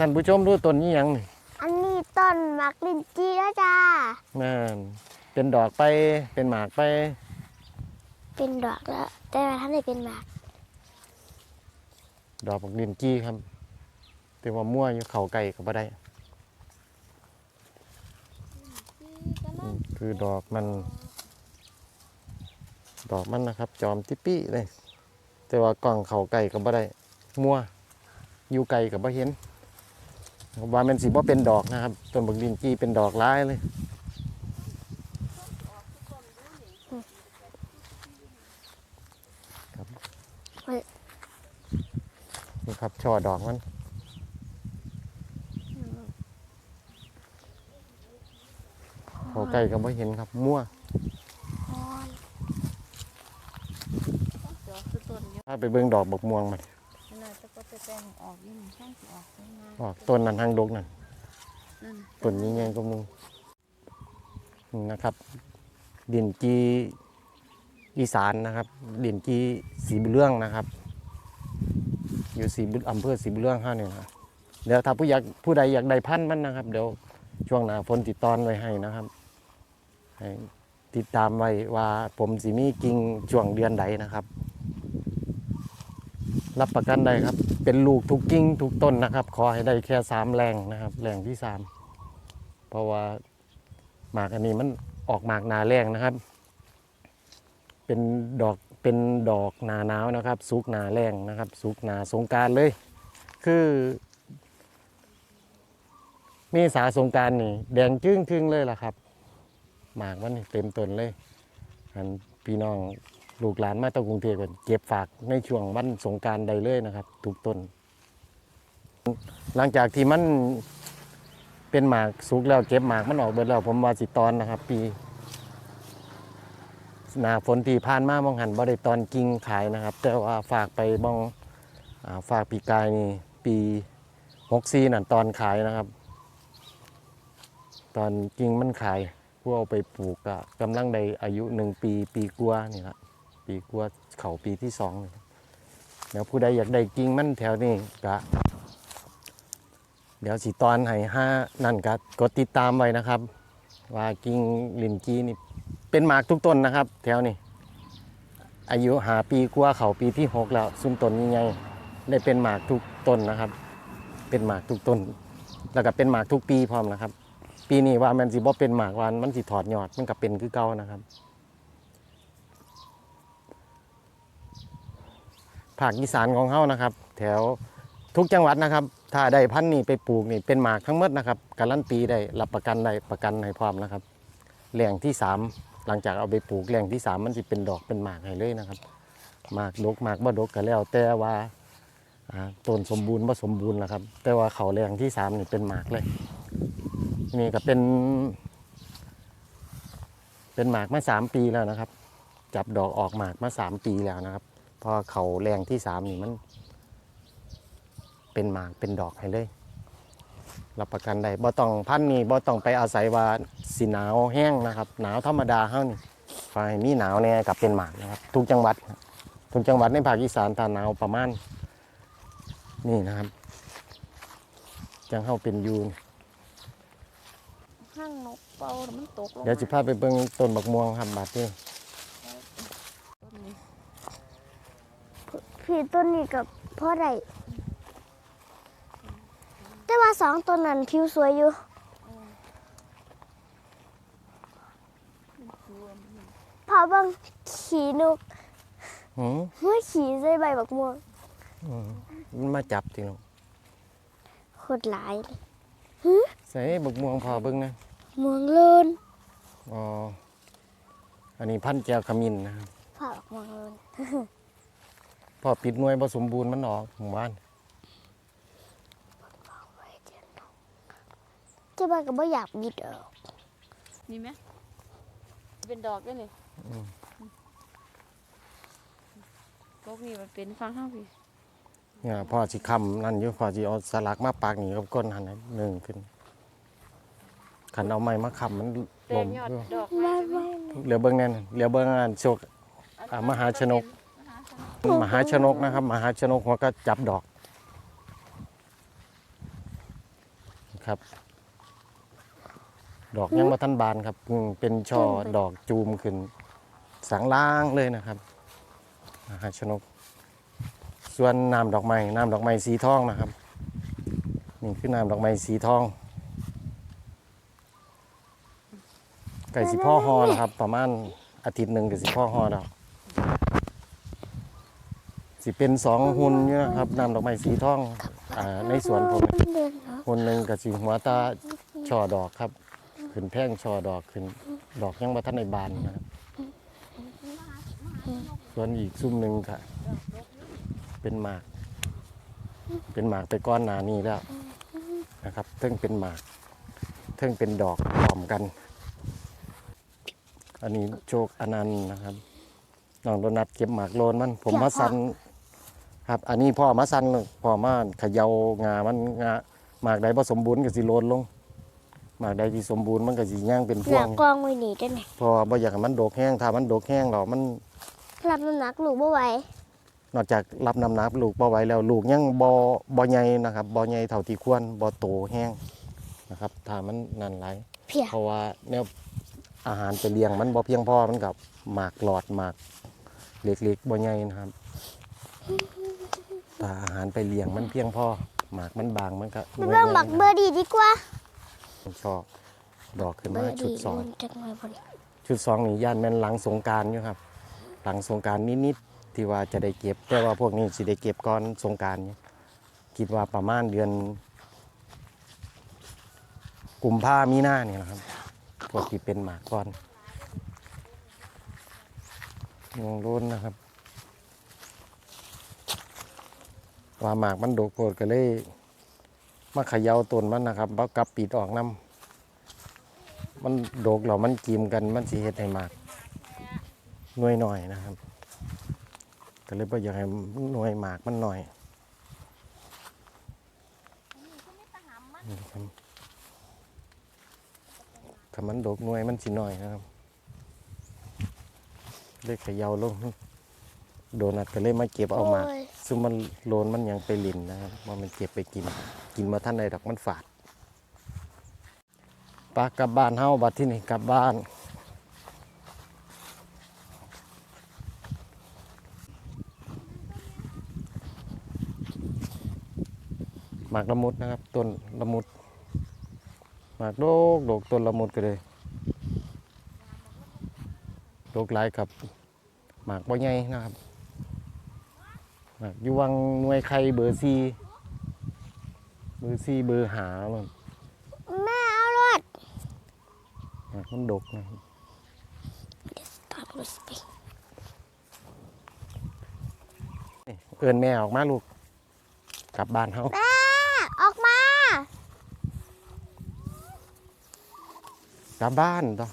ท่านผู้ชมดูต้นนี้ยังนี่อันนี้ต้นหมากลินจีแล้วจ้าแม่นเป็นดอกไปเป็นหมากไป เป็นดอกแล้ว แต่ว่าท่านได้เป็นหมาก ดอกบักดินกี้ครับแต่ว่ามั่วอยู่เขาไก่ก็บ่ได้นี่คือดอกมัน ดอกมันนะครับ จอมติปปี้เลย แต่ว่ากล่องเขาไก่ก็บ่ได้ มั่วอยู่ไก่ก็บ่เห็น ว่ามันสิบ่เป็นดอกนะครับต้นบักดินกี้เป็นดอกร้ายเลยนี่ครับช่อดอกมันเขาใกล้ก็ไม่เห็นครับมั่วเดี๋ยวคือต้นเยอะถ้าไปเบิ่งดอกบกม่วงมันขนาด จะก็จะแปลงออกยิ่งข้างสิออกข้างหน้าออกต้นนั้นทางดกนั่นนั่นต้นนี้ไงก็มึงนี่นะครับ ดินจีอีสานนะครับ ดินจีสีบุญเรื่องนะครับ อยู่สีบุญอำเภอสีบุญเรื่องห้าเนี่ยนะเดี๋ยวถ้าผู้อยากผู้ใดอยากได้พันธุ์มันนะครับ เดี๋ยวช่วงหน้าฝนติดตอนไว้ให้นะครับให้ติดตามไว้ว่าผมสิมีกิ่งช่วงเดือนใดนะครับ รับประกันได้ครับ เป็นลูกทุกกิ่งทุกต้นนะครับ ขอให้ได้แค่สามแรงนะครับ แรงที่สามเพราะว่าหมากอันนี้มันออกหมากนาแรงนะครับ เป็นดอกเป็นดอกนาหนาวนะครับสุกนาแรงนะครับ สุกนาสงการเลย คือเมษาสงการนี่ แดงจึ้งครึ่งเลยล่ะครับ หมากมันเต็มต้นเลยอันพี่น้อง ลูกหลานมาตะกรุงเทพกันเก็บฝากในช่วงวันสงการใดเลยนะครับ ทุกต้น หลังจากที่มันเป็นหมากสุกแล้วเก็บหมากมันออกเบิดแล้วผมว่าสิตอนนะครับ ปีหนาฝนที่ผ่านมามองหันบ่ได้ตอนกิ่งขายนะครับ แต่ว่าฝากไปบ้องาฝากปีกายนี่ปีหกซีนั่นตอนขายนะครับ ตอนกิ่งมันขายผู้เอาไปปลูกก็กำลังได้อายุหนึ่งปีปีกว่านี่ละ ปีกว่าเขาปีที่สองนี่ครับเดี๋ยวผู้ใดอยากได้กิ่งมันแถวนี้ก็เดี๋ยวสิตอนให้ห้านั่นก็กดติดตามไว้นะครับ ว่ากิ่งลินจีนี่เป็นหมากทุกต้นนะครับ แถวนี้อายุหาปีกว่าเขาปีที่หกแล้วซุ้มต้นยังไงได้เป็นหมากทุกต้นนะครับ เป็นหมากทุกต้น แล้วก็เป็นหมากทุกปีพร้อมนะครับ ปีนี้ว่ามันสิบ่เป็นหมากวานมันสิถอดยอดมันก็เป็นคือเก่านะครับ ภาคอีสานของเฮานะครับ แถวทุกจังหวัดนะครับ ถ้าได้พันธุ์นี่ไปปลูกนี่เป็นหมากทั้งหมดนะครับการันตีได้รับประกันได้ประกันให้พร้อมนะครับแหล่งที่สามหลังจากเอาไปปลูกแหล่งที่สามมันสิเป็นดอกเป็นหมากให้เลยนะครับหมากดกหมากบ่ดกก็แล้วแต่ว่าต้นสมบูรณ์บ่สมบูรณ์นะครับ แต่ว่าเขาแหล่งที่สามนี่เป็นหมากเลย นี่ก็เป็น เป็นหมากมาสามปีแล้วนะครับ จับดอกออกหมากมาสามปีแล้วนะครับ พอเขาแรงที่สามนี่มัน เป็นหมากเป็นดอกให้เลยรับประกันได้บ่ต้องพันธุ์นี่บ่ต้องไปอาศัยว่าสิหนาวแห้งนะครับ หนาวธรรมดาเฮานี่ฝ่ายมีหนาวเนี่ยกับเป็นหมากนะครับ ทุกจังหวัด ทุกจังหวัดในภาคอีสานถ้าหนาวประมาณนี่นะครับจังเฮาเป็นอยูนข้างนกเป่าแล้วมันตกลงเดี๋ยวจะพาไปเบิ่งต้นบักม่วงครับบาดนี้ต้น พี่ต้นนี้กับพ่อได้แต่ว่าสองต้นนั้นผิวสวยอยู่พอเบังขี่นกหืมเมื่อขี่ใส่ใบบักม่วงอืมมันมาจับจริงหรอโคตรหลายเลยใส่บักม่วงพอเบิ่งนะม่วงเลินอ๋ออันนี้พันธุ์แก้วขมิ้นนะครับผ่าบักม่วงเลิน พอปิดหน่วยผสมบูรณ์มันออกหมู่บ้านเจ้าบ้านก็บ่อยากบิดออกมีไหมเป็นดอกด้วยนี่ก็พี่มันเป็นฟังข้างพี่เนี่ยพ่อสิคำนั่นอยู่พ่อสิเอาสลักมาปากนี่กับก้นหันให้หนึ่งขึ้นขันเอาไม้มาคำมันแตลกมยอดอยู่ดอกไม่ใช่ไหมไม่เหลือเบิ้งแน่นเหลือเบิ้งงานโชคอ่ามหาชนก มหาชนกนะครับ มหาชนกหัวก็จับดอกครับ ดอกยังมาทันบานครับเป็นช่อดอกจูมขึ้น สังล่างเลยนะครับอาหาชนก ส่วนน้ำดอกไม้น้ำดอกไม้สีทองนะครับนี่คือน้ำดอกไม้สีทองไก่สิพ่อฮอนะครับ ประมาณอาทิตย์หนึ่งกับสิพ่อฮอแล้ว สิเป็นสองหุ่นอยู่นะครับน้ำดอกไม้สีทองอ่าในสวนผมเดินเหรอหุ่นหนึ่งกับสีหัวตาช่อดอกครับ ขึ้นแท่งช่อดอกขึ้นดอกยังมาทันในบานนะครับส่วนอีกซุ่มหนึ่งค่ะ เป็นหมาก เป็นหมากไปก้อนหนานี้แล้วนะครับเทิงเป็นหมากเทิงเป็นดอกพร้อมกัน อันนี้โชคอนันต์นะครับน้องโดนัทเก็บหมากโลนมัน ผมมาสัน ครับอันนี้พ่อมาสันพ่อมาเขยางามันงาหมากใดผสมบูรณ์ก็สิโลนลง หมากใดที่สมบูรณ์มันก็สิย่างเป็นพหวนังกกล้องไว้หนีได้ไหมเพอบ่อยากให้มันโดกแห้งถ้ามันโดกแห้งเรามันรับน้ำหนักลูกบ่ไหวนอกจากรับน้ำหนักลูกบ่ไหวแล้วลูกยังบ่บ่ใหญ่นะครับบ่ใหญ่เท่าที่ควรบ่โตแห้งนะครับถ้ามันนั่นหลาย เพียเพราะว่าแนวอาหารไปเลี้ยงมันบ่เพียงพอมันกับหมากหลอดหมากเล็กๆบ่ใหญ่นะครับ ถ้าอาหารไปเลี้ยงมันเพียงพอหมากมันบางมันก็ไปเบิ่งบักเบอร์ดีดีกว่ามันชอบดอกขึ้นเบมาอร์ชุดีดสองมันจังเลยบ่นี่ชุดสองนี่ย่านแม่นหลังสงกรารอยู่ครับ หลังสงกรารนิดๆที่ว่าจะได้เก็บ แต่ว่าพวกนี้สิได้เก็บก่อนสงกรารเนี่ยคิดว่าประมาณเดือนกุมภามีนาเนี่ยนะครับพวกที่เป็นหมากก่อนยังรุนนะครับ ว่าหมากมันโดกโพดก็เลยมาเขย่าต้นมันนะครับบักลับปีดออกน้ำมันโดกเรามันกิมกันมันสีเฮ็ดให้มากหน่วยหน่อยนะครับก็เลยบ่อยากให้หน่วยหมากมันหน่อยนี่ครับถ้ามันโดกหน่วยมันสิหน่อยนะครับเลยเขย่าลงโดนัทก็เลยมาเก็บเอาหมาก ซึ่งมันโลนมันยังไปลินนะครับว่ามันเก็บไปกิน กินมาท่านใดดอกมันฝาดปลากลับบ้านเฮาบัดที่นี่กลับบ้านหมากละมุดนะครับต้นละมุดหมากโดกโดกต้นละมุดก็เลยโดกหลายกับหมากบ่ใหญ่นะครับ อยู่วังหน่วยไข่เบอร์ซีเบอร์ซีเบอร์หามันแม่เอารถหมากมันดกนะครับตามรถไปเอินแม่ออกมาลูก กลับบ้านเฮาแม่ออกมา กลับบ้านต่อ